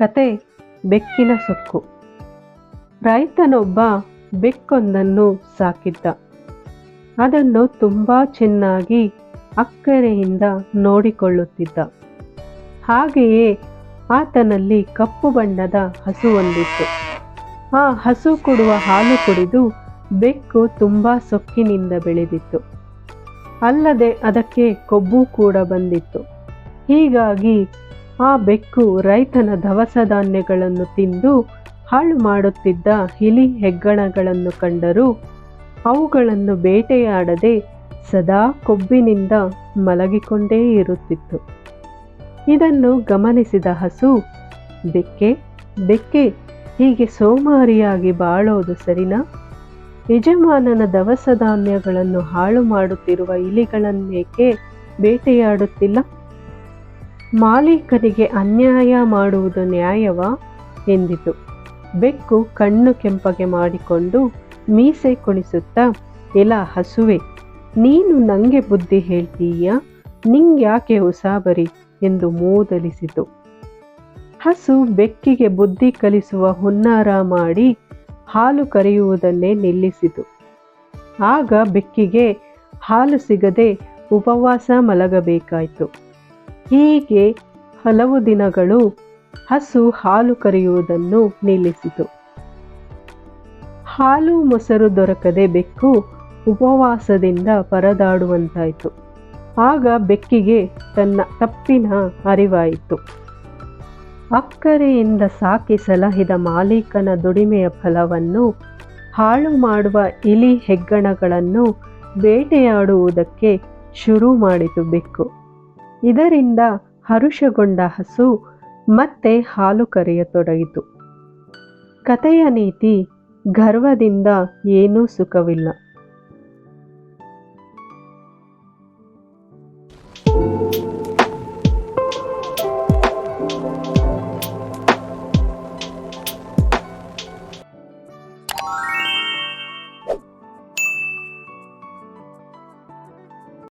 ಕತೆ ಬೆಕ್ಕಿನ ಸೊಕ್ಕು. ರೈತನೊಬ್ಬ ಬೆಕ್ಕೊಂದನ್ನು ಸಾಕಿದ್ದ. ಅದನ್ನು ತುಂಬ ಚೆನ್ನಾಗಿ ಅಕ್ಕರೆಯಿಂದ ನೋಡಿಕೊಳ್ಳುತ್ತಿದ್ದ. ಹಾಗೆಯೇ ಆತನಲ್ಲಿ ಕಪ್ಪು ಬಣ್ಣದ ಹಸು ಒಂದಿತ್ತು. ಆ ಹಸು ಕೊಡುವ ಹಾಲು ಕುಡಿದು ಬೆಕ್ಕು ತುಂಬ ಸೊಕ್ಕಿನಿಂದ ಬೆಳೆದಿತ್ತು. ಅಲ್ಲದೆ ಅದಕ್ಕೆ ಕೊಬ್ಬು ಕೂಡ ಬಂದಿತ್ತು. ಹೀಗಾಗಿ ಆ ಬೆಕ್ಕು ರೈತನ ದವಸ ಧಾನ್ಯಗಳನ್ನು ತಿಂದು ಹಾಳು ಮಾಡುತ್ತಿದ್ದ ಹಿಲಿ ಹೆಗ್ಗಣಗಳನ್ನು ಕಂಡರೂ ಅವುಗಳನ್ನು ಬೇಟೆಯಾಡದೆ ಸದಾ ಕೊಬ್ಬಿನಿಂದ ಮಲಗಿಕೊಂಡೇ ಇರುತ್ತಿತ್ತು. ಇದನ್ನು ಗಮನಿಸಿದ ಹಸು, ಬೆಕ್ಕೆ ಬೆಕ್ಕೆ, ಹೀಗೆ ಸೋಮಾರಿಯಾಗಿ ಬಾಳೋದು ಸರಿನಾ? ಯಜಮಾನನ ದವಸ ಧಾನ್ಯಗಳನ್ನು ಹಾಳು ಮಾಡುತ್ತಿರುವ ಇಲಿಗಳನ್ನೇಕೆ ಬೇಟೆಯಾಡುತ್ತಿಲ್ಲ? ಮಾಲೀಕನಿಗೆ ಅನ್ಯಾಯ ಮಾಡುವುದು ನ್ಯಾಯವ? ಎಂದಿತು. ಬೆಕ್ಕು ಕಣ್ಣು ಕೆಂಪಗೆ ಮಾಡಿಕೊಂಡು ಮೀಸೆ ಕುಣಿಸುತ್ತಾ, ಎಲ ಹಸುವೆ, ನೀನು ನಂಗೆ ಬುದ್ಧಿ ಹೇಳ್ತೀಯ? ನಿಂಗ್ಯಾಕೆ ಉಸಾಬರಿ? ಎಂದು ಮೂದಲಿಸಿತು. ಹಸು ಬೆಕ್ಕಿಗೆ ಬುದ್ಧಿ ಕಲಿಸುವ ಹುನ್ನಾರ ಮಾಡಿ ಹಾಲು ಕರೆಯುವುದನ್ನೇ ನಿಲ್ಲಿಸಿತು. ಆಗ ಬೆಕ್ಕಿಗೆ ಹಾಲು ಸಿಗದೆ ಉಪವಾಸ ಮಲಗಬೇಕಾಯಿತು. ಹೀಗೆ ಹಲವು ದಿನಗಳು ಹಸು ಹಾಲು ಕರೆಯುವುದನ್ನು ನಿಲ್ಲಿಸಿತು. ಹಾಲು ಮೊಸರು ದೊರಕದೆ ಬೆಕ್ಕು ಉಪವಾಸದಿಂದ ಪರದಾಡುವಂತಾಯಿತು. ಆಗ ಬೆಕ್ಕಿಗೆ ತನ್ನ ತಪ್ಪಿನ ಅರಿವಾಯಿತು. ಅಕ್ಕರೆಯಿಂದ ಸಾಕಿ ಸಲಹಿದ ಮಾಲೀಕನ ದುಡಿಮೆಯ ಫಲವನ್ನು ಹಾಳು ಮಾಡುವ ಇಲಿ ಹೆಗ್ಗಣಗಳನ್ನು ಬೇಟೆಯಾಡುವುದಕ್ಕೆ ಶುರು ಮಾಡಿತು ಬೆಕ್ಕು. ಇದರಿಂದ ಹರುಷಗೊಂಡ ಹಸು ಮತ್ತೆ ಹಾಲು ಕರೆಯತೊಡಗಿತು. ಕಥೆಯ ನೀತಿ ಗರ್ವದಿಂದ ಏನೂ ಸುಖವಿಲ್ಲ.